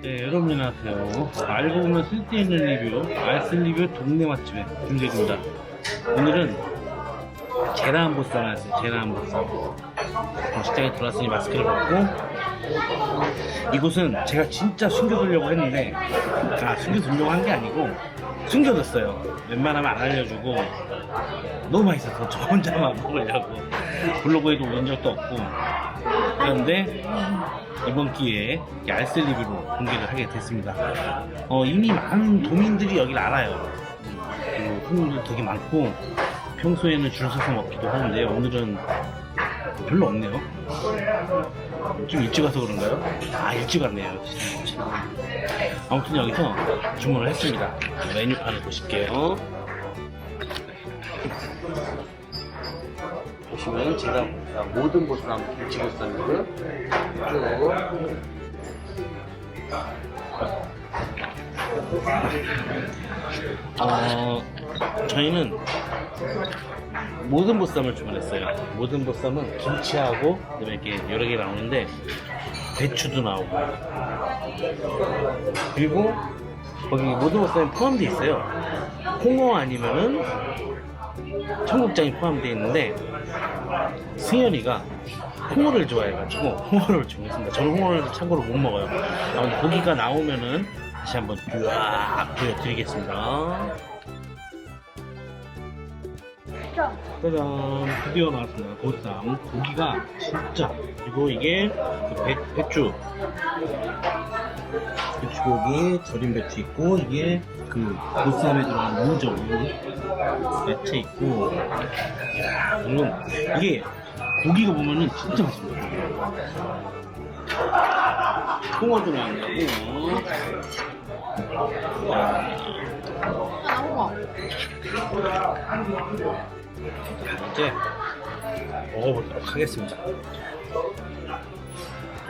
네, 여러분 안녕하세요. 알고 보면 쓸데있는 리뷰, 알쓸 리뷰 동네 맛집의 김재입니다 오늘은 제라한 보쌈 왔어요. 제라한 보쌈. 어, 식당에 들어왔으니 마스크를 벗고 이곳은 제가 진짜 숨겨두려고 했는데 아 숨겨두려고 한 게 아니고 숨겨뒀어요. 웬만하면 안 알려주고 너무 맛있어서 저 혼자만 먹으려고 블로그에도 올린 적도 없고 그런데 이번 기회에 이 알쓸 리뷰로 공개를 하게 됐습니다. 어, 이미 많은 도민들이 여기를 알아요. 그리고 손님도 되게 많고 평소에는 줄 서서 먹기도 하는데 오늘은 별로 없네요. 좀 일찍 와서 그런가요? 아 일찍 왔네요. 아무튼 여기서 주문을 했습니다. 메뉴판을 보실게요. 보시면 제가 모든 보쌈 김치 보쌈이고요. 쭉 어, 저희는 모든 보쌈을 주문했어요. 모든 보쌈은 김치하고 그다음에 이렇게 여러 개 나오는데 배추도 나오고 그리고 거기 모든 보쌈에 포함되어 있어요. 홍어 아니면은 청국장이 포함되어 있는데 승현이가 홍어를 좋아해가지고 홍어를 주문했습니다. 저는 홍어를 참고로 못 먹어요. 아무튼 고기가 나오면은 다시 한번 쫙 보여드리겠습니다. 짜잔 드디어 나왔습니다 보쌈 고기가 진짜 그리고 이게 그 배, 배추 배추고기 절인 배추 있고 이게 그 보쌈에 들어간 무죠 무 야채 있고. 여러분 이게 고기가 보면은 진짜 맛있습니다 홍어도 나왔네요 홍어 이제 먹어보도록 하겠습니다.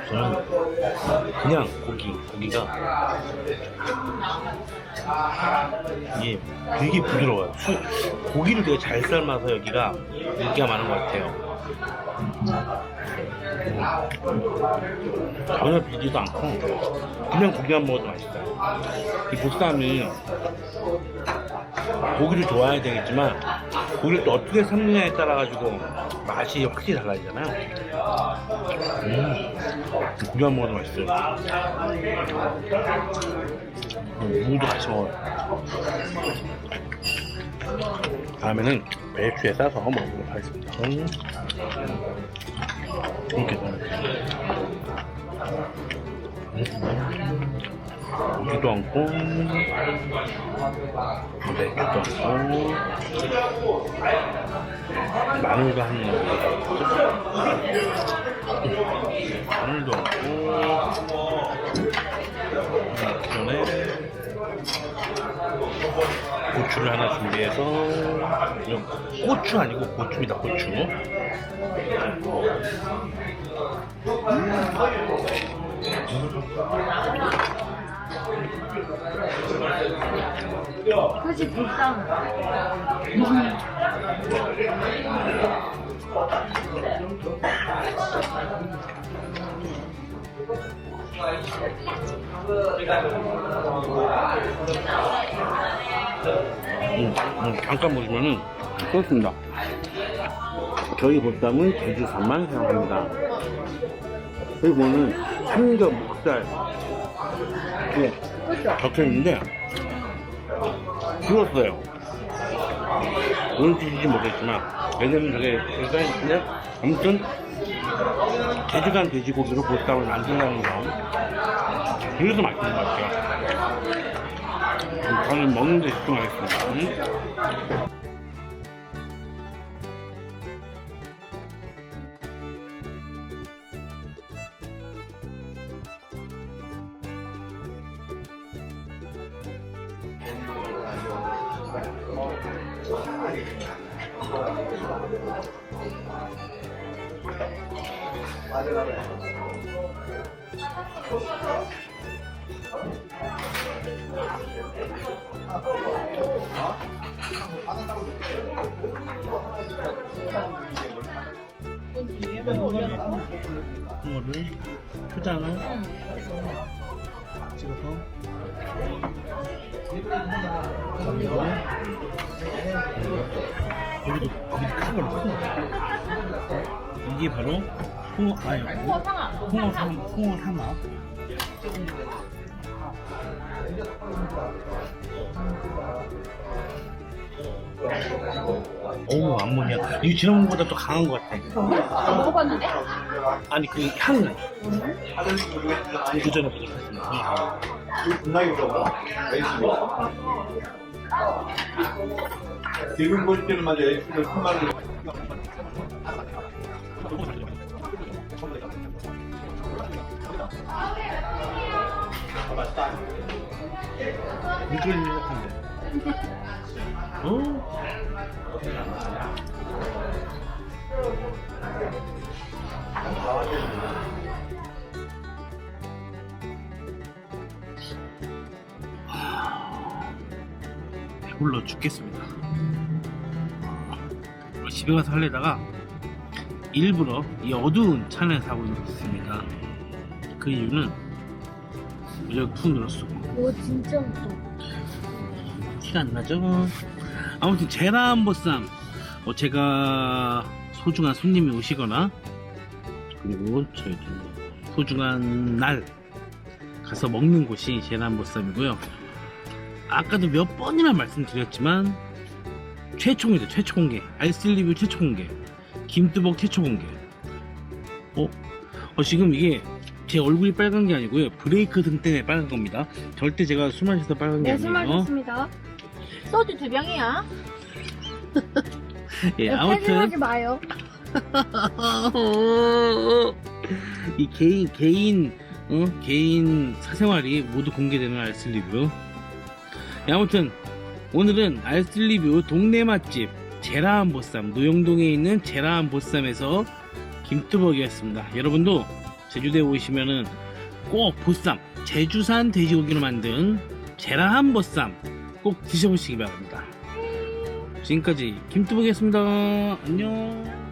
저는 그냥 고기, 고기가 이게 되게 부드러워요. 수- 고기를 되게 잘 삶아서 여기가 인기가 많은 것 같아요. 전혀 비지도 않고 그냥 고기만 먹어도 맛있어요. 이 보쌈이 고기를 좋아해야 되겠지만 고기를 또 어떻게 삶느냐에 따라 가지고 맛이 확실히 달라지잖아요. 음, 고기만 먹어도 맛있어요. 음, 무도 같이 먹어요. 다음에는 배추에 싸서 먹어보도록 하겠습니다. 음. 이렇게 고 기도 않고 맥주도 않고. 마늘도 한 마늘도 않고. 전에 고추를 하나 준비해서 이런 고추 아니고 고추입니다 고추 그지 보쌈. 음, 음, 잠깐 보시면은 그렇습니다. 저희 보쌈은 제주산만 사용합니다. 그리고는 삼겹 목살 이게 적혀 있는데 줄었어요. 뭔 뜻인지 모르겠지만 왜냐면 저게 일단 있는데 아무튼 제주산 돼지고기로 보쌈을 만든다는 거 그래서 맛있는 것 같아요. 저는 먹는 데 집중하겠습니다. 음? 이거를 초장을 찍어서 여기도 여기 큰 걸로 큰 거. 이게 바로 홍어 아니 홍어 상아. 홍어 삼 홍어 삼아. 어우 암모니아 이거 지난번보다 또 강한 것 같아 먹어봤는데? 아니 그 향은 그 전에 부족했습니다 지금 볼 때는 맞아 에이스를 큰 말을. 미끌리 같은데 어? 배 불러 죽겠습니다. 집에 가서 할래다가 일부러 이 어두운 차를 사고 있습니다. 그 이유는 여기 푹 늘었어. 오 진짜 무서워. 티가 안 나죠? 아무튼 제라암보쌈. 어, 제가 소중한 손님이 오시거나 그리고 저희 소중한 날 가서 먹는 곳이 제라암보쌈이고요 아까도 몇 번이나 말씀드렸지만 최초 공개 최초 공개 알쓸 리뷰 최초 공개 김뚜벅 최초 공개 어? 어 지금 이게 제 얼굴이 빨간 게 아니고요 브레이크 등 때문에 빨간 겁니다 절대 제가 술 마셔서 빨간 게 네, 술 아니에요 마셨습니다. 소주 두 병이야. 예, 네, 아무튼 패싱하지 마요. 이 개인 개인 어? 개인 사생활이 모두 공개되는 알쓸 리뷰. 예, 아무튼 오늘은 알쓸 리뷰 동네 맛집 제라한 보쌈 노영동에 있는 제라한 보쌈에서 김뚜벅이었습니다. 여러분도 제주도에 오시면은 꼭 보쌈 제주산 돼지고기로 만든 제라한 보쌈 꼭 드셔보시기 바랍니다. 지금까지 김뚜벅이었습니다. 안녕.